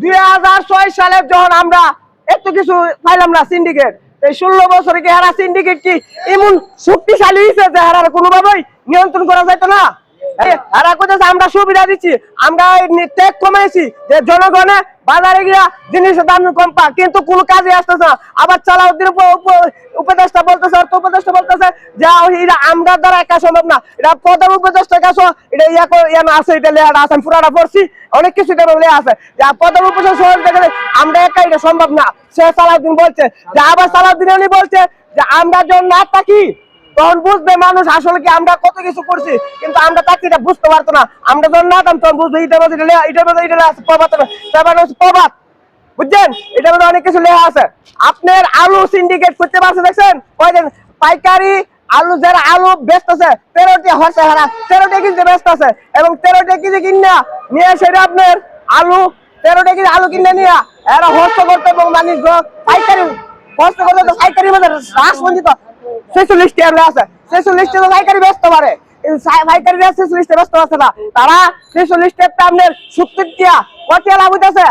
দুই হাজার ছয় সালে যখন আমরা এত কিছু পাইলাম না সিন্ডিকেট এই ষোলো বছরে কি হারা সিন্ডিকেট কি? এমন শক্তিশালী হয়েছে যে হারার কোনোভাবেই নিয়ন্ত্রণ করা যাইতো না। আমরা সুবিধা দিচ্ছি, আমরা ত্যাগ কমাইছি, যে জনগণে বাজারে গিয়া জিনিসের দাম কম পা কিন্তু কোনো কাজে আসতেছে না। আবার চালাউদ্দিন উপ- উপ- উপদেষ্টা বলতেছে, অর্থ উপদেষ্টা বলতেছে, যে এটা আমরা দ্বারা একা সম্ভব না। এটা প্রধান উপদেষ্টার কাছে এটা ইয়া ইয়া না আছে, এটা আছে পুরাটা পড়ছি। অনেক কিছু এটা আছে। যে প্রধান উপদেষ্টা আমরা একা এটা সম্ভব না। সে সালাউদ্দিন বলছে, যে আবার সালাউদ্দিন উনি বলছে, যে আমরা যখন না থাকি তখন বুঝবে মানুষ আসলে কি আমরা কত কিছু করছি, কিন্তু আমরা তাকে এটা বুঝতে পারতো না। আমরা যখন না তখন বুঝবে মধ্যে এটা লেয়া- এটার মধ্যে এটা আছে, প্রভাত তারপরে হচ্ছে প্রভাত। বুঝছেন? এটার মধ্যে অনেক কিছু লেখা আছে। আপনার আলু সিন্ডিকেট করতে পারছে, দেখছেন? কয়দিন? পাইকারি আলু, যারা আলু ব্যস্ত আছে, তেরোটি হচ্ছে হারা, তেরোটি কেজি ব্যস্ত আছে। এবং তেরোটি কেজি কিনা নিয়ে সেটা আপনার আলু, তেরোটি কেজি আলু কিনে নিয়ে এরা হস্ত করতে এবং বাণিজ্য পাইকারি হস্ত করতে পাইকারি মধ্যে রাসমঞ্জিত ছেচল্লিশ টাকা আছে। ছেচল্লিশ টাকা পাইকারি ব্যস্ত পারে পাইকারিরা ছেচল্লিশ ব্যস্ত আছে না। তারা ছেচল্লিশ আপনার সত্তর টাকা কত লাভ হইতেছে?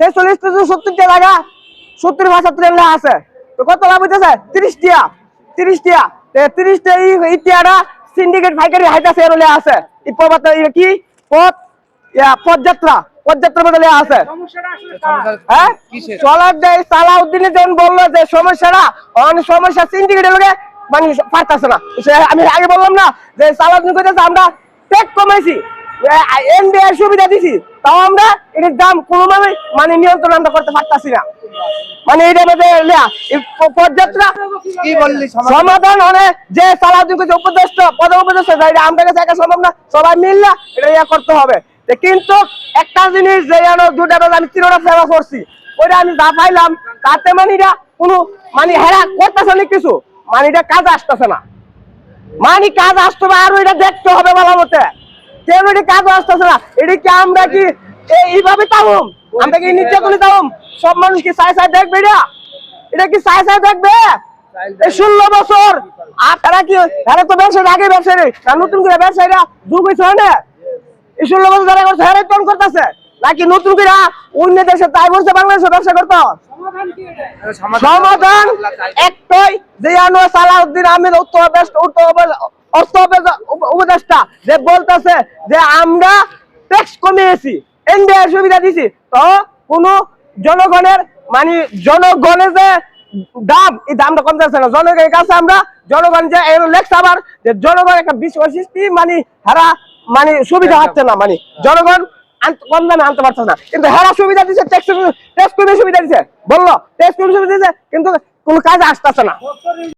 ছেচল্লিশ সত্তর লাগা সত্তর পঁচাত্তর লেখা আছে। তো কত লাভ হইতেছে? তিরিশ টিয়া তিরিশ টিয়া তিরিশ এই টিয়াটা সিন্ডিকেট ভাইকারি হাইতাছে এর আছে। পথ কি? পথ পদযাত্রা লেখা আছে। হ্যাঁ? চলার দেয় সালাউদ্দিনে যখন বলল যে সমস্যাটা সমস্যা সিন্ডিকেটের লোকে মানে পারতেছে না। আমি আগে বললাম না যে সালাউদ্দিন কইতেছে আমরা টেক কমাইছি। এনবিআই সুবিধা দিছি। তাও আমরা এটার দাম কোনোভাবে মানে নিয়ন্ত্রণ আমরা করতে পারতাছি না। মানে এটার মধ্যে পদযাত্রা কি বললি সমাধান? মানে যে সালাউদ্দিন কইছে উপদেষ্টা প্রধান উপদেষ্টা এটা আমরা কাছে একা সম্ভব না। সবাই মিললে এটা ইয়া করতে হবে। কিন্তু একটা জিনিস যে দুটা আমি তিনটা সেবা করছি ওইটা আমি যা পাইলাম তাতে মানে এটা কোনো মানে হেরা করতেছে অনেক কিছু। মানে কাজ আসতেছে না। মানে কাজ আসতে হবে আরও এটা দেখতে হবে ভালো মতে। কেন এটা কাজ আসতেছে না? এটা কি আমরা কি এইভাবে তাহম আমরা কি নির্যাতনে তাহম সব মানুষ কি সাই সাই দেখবে এটা? এটা কি সাই সাই দেখবে? ষোলো বছর। আর তারা কি, তারা তো ব্যবসায়ী আগে ব্যবসায়ী নতুন করে ব্যবসায়ীরা যুগ হয়েছে, হয় না? এই ষোলো বছর যারা করছে করতেছে। নাকি নতুন করে অন্য দেশে, তাই বলছে বাংলাদেশে ব্যবসা করতে সমাধান একটাই যে আনোয়ার সালাউদ্দিন আহমেদ উত্তর অর্থ উপদেষ্টা যে বলতেছে যে আমরা ট্যাক্স কমিয়েছি এনডিআর সুবিধা দিছি তো কোন জনগণের মানে জনগণের যে দাম এই দামটা কমতে যাচ্ছে না। জনগণের কাছে আমরা জনগণ যে লেখ আবার যে জনগণ একটা বিশ্ব মানে হারা মানে সুবিধা হচ্ছে না। মানে জনগণ কম দামে আনতে পারছে না। কিন্তু হেরা সুবিধা দিচ্ছে ট্যাক্স ট্যাক্স সুবিধা দিচ্ছে বলল ট্যাক্স সুবিধা দিচ্ছে কিন্তু কোনো কাজে আসতেছে না।